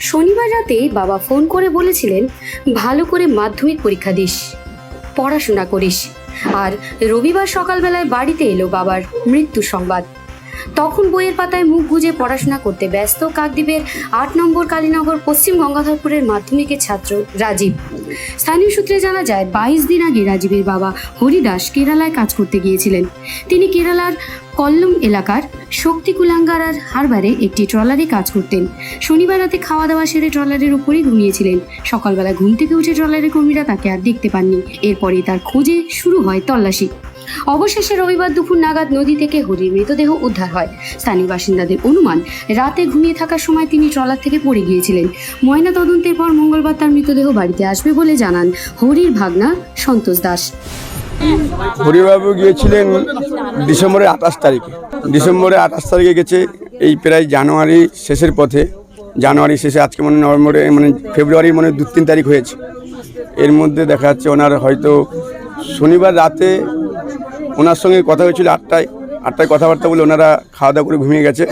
শনিবার রাতে বাবা ফোন করে বলেছিলেন, ভালো করে মাধ্যমিক পরীক্ষা দিস, পড়াশোনা করিস। আর রবিবার সকালবেলায় বাড়িতে এলো বাবার মৃত্যু সংবাদ। তখন বইয়ের পাতায় মুখ গুজে পড়াশোনা করতে ব্যস্ত কাকদ্বীপের আট নম্বর কালীনগর পশ্চিম গঙ্গাধরপুরের মাধ্যমিকের ছাত্র রাজীব। স্থানীয় সূত্রে জানা যায়, বাইশ দিন আগে রাজীবের বাবা হরিদাস কেরালায় কাজ করতে গিয়েছিলেন। তিনি কেরালার কল্লম এলাকার শক্তি কুলাঙ্গার আর হারবারে একটি ট্রলারে কাজ করতেন। শনিবার রাতে খাওয়া দাওয়া সেরে ট্রলারের উপরেই ঘুমিয়েছিলেন। সকালবেলা ঘুম থেকে উঠে ট্রলারের কর্মীরা তাকে আর দেখতে পাননি। এরপরে তার খোঁজে শুরু হয় তল্লাশি। অবশেষে রবিবার দুপুর নাগাদ নদী থেকে হরির মৃতদেহ উদ্ধার হয়। স্থানীয় বাসিন্দাদের অনুমান, রাতে ঘুমিয়ে থাকার সময় তিনি ট্রলার থেকে পড়ে গিয়েছিলেন। ময়না তদন্তের পর মঙ্গলবার তার মৃতদেহ বাড়িতে আসবে বলে জানান হরির ভাগনা সন্তোষ দাস। হরিবাবু গিয়েছিলেন ডিসেম্বরের আঠাশ তারিখে। ডিসেম্বরের আঠাশ তারিখে গেছে এই প্রায় জানুয়ারি শেষের পথে। জানুয়ারি শেষে আজকে মানে নভেম্বরে মানে ফেব্রুয়ারি মানে দু তিন তারিখ হয়েছে। এর মধ্যে দেখা যাচ্ছে ওনার হয়তো শনিবার রাতে ওনার সঙ্গে কথা হয়েছিল আটটায় আটটায় কথাবার্তা বলে ওনারা খাওয়া দাওয়া করে ঘুমিয়ে গেছে।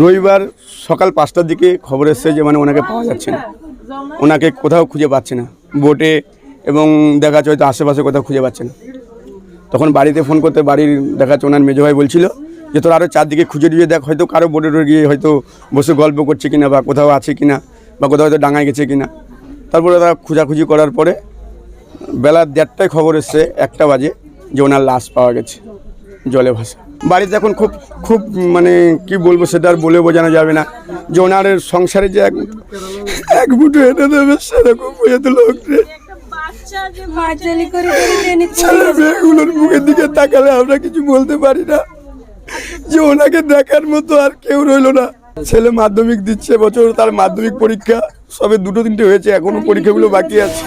রবিবার সকাল পাঁচটার দিকে খবর এসছে যে মানে ওনাকে পাওয়া যাচ্ছে না। ওনাকে কোথাও খুঁজে পাচ্ছে না। বোটে এবং দেখা যাচ্ছে হয়তো আশেপাশে কোথাও খুঁজে পাচ্ছে না। তখন বাড়িতে ফোন করতে বাড়ির দেখা যাচ্ছে ওনার মেজো ভাই বলছিল যে, তোর আরও চারদিকে খুঁজে দিয়ে দেখ, হয়তো কারও বোটে গিয়ে হয়তো বসে গল্প করছে কিনা বা কোথাও আছে কিনা বা কোথাও হয়তো ডাঙায় গেছে কিনা। তারপরে তারা খোঁজাখুঁজি করার পরে বেলা দেড়টায় খবর এসছে, একটা বাজে। যে ওনার লাশ পাওয়া গেছে জলে ভাসা। বাড়িতে এখন খুব খুব মানে কি বলব সেটা আর বলে বোঝানো যাবে না। যে ওনার সংসারে যে এক এক মুঠো এনে দেবে সেরকম বোঝাতে লোক মেয়েগুলোর মুখের দিকে তাকালে আমরা কিছু বলতে পারি না। যে ওনাকে দেখার মতো আর কেউ রইল না। ছেলে মাধ্যমিক দিচ্ছে বছর তার মাধ্যমিক পরীক্ষা সবে দুটো তিনটে হয়েছে এখনও পরীক্ষাগুলো বাকি আছে।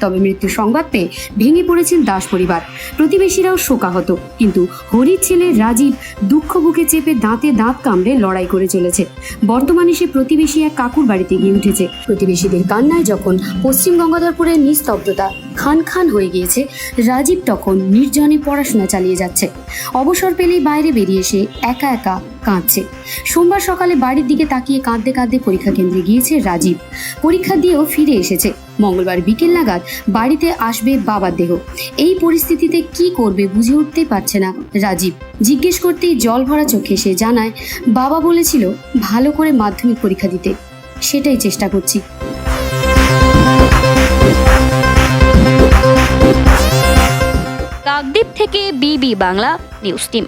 তবে মৃত্যু সংবাদ পেয়ে ভেঙে পড়েছেন দাস পরিবার। প্রতিবেশীরাও শোকাহত। কিন্তু হরির ছেলে রাজীব দুঃখ বুকে চেপে দাঁতে দাঁত কামড়ে লড়াই করে চলেছে। বর্তমানে সে প্রতিবেশী এক কাকুর বাড়িতে গিয়ে উঠেছে। প্রতিবেশীদের কান্নায় যখন পশ্চিম গঙ্গাধরপুরের নিস্তব্ধতা খান খান হয়ে গিয়েছে, রাজীব তখন নির্জনে পড়াশোনা চালিয়ে যাচ্ছে। অবসর পেলেই বাইরে বেরিয়ে এসে একা একা কাঁদছে। সোমবার সকালে বাড়ির দিকে তাকিয়ে কাঁদতে কাঁদতে পরীক্ষা কেন্দ্রে গিয়েছে রাজীব। পরীক্ষা দিয়েও ফিরে এসেছে। মঙ্গলবার বিকেল নাগাদ বাড়িতে আসবে বাবার দেহ। এই পরিস্থিতিতে কি করবে বুঝে উঠতেই পারছে না রাজীব। জিজ্ঞেস করতেই জল ভরা চোখে সে জানায়, বাবা বলেছিল ভালো করে মাধ্যমিক পরীক্ষা দিতে। সেটাই চেষ্টা করছি। কাকদ্বীপ থেকে বিবি বাংলা, নিউজ টিম।